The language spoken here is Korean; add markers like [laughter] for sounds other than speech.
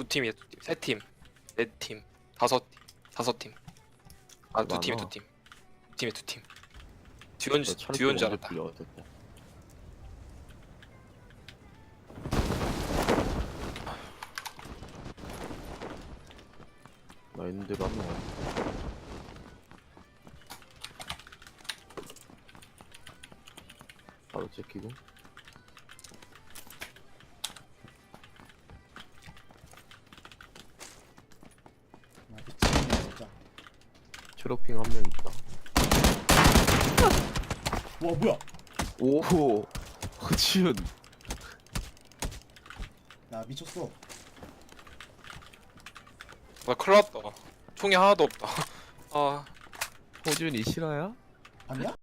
두 팀이야 두 팀, 세 팀, 네 팀, 다섯 팀, 다섯 팀. 아 두 팀이. 두 팀. 두 팀이 두 팀. 듀온 듀온 줄 알았다. 나 있는 대로 한 명. 바로 찍히고. 초록핑 한 명 있다. 와 뭐야 오, 허지훈. 나 미쳤어 나 큰일 났다. 총이 하나도 없다. [laughs] 아 허지훈이 실화야? 봤냐?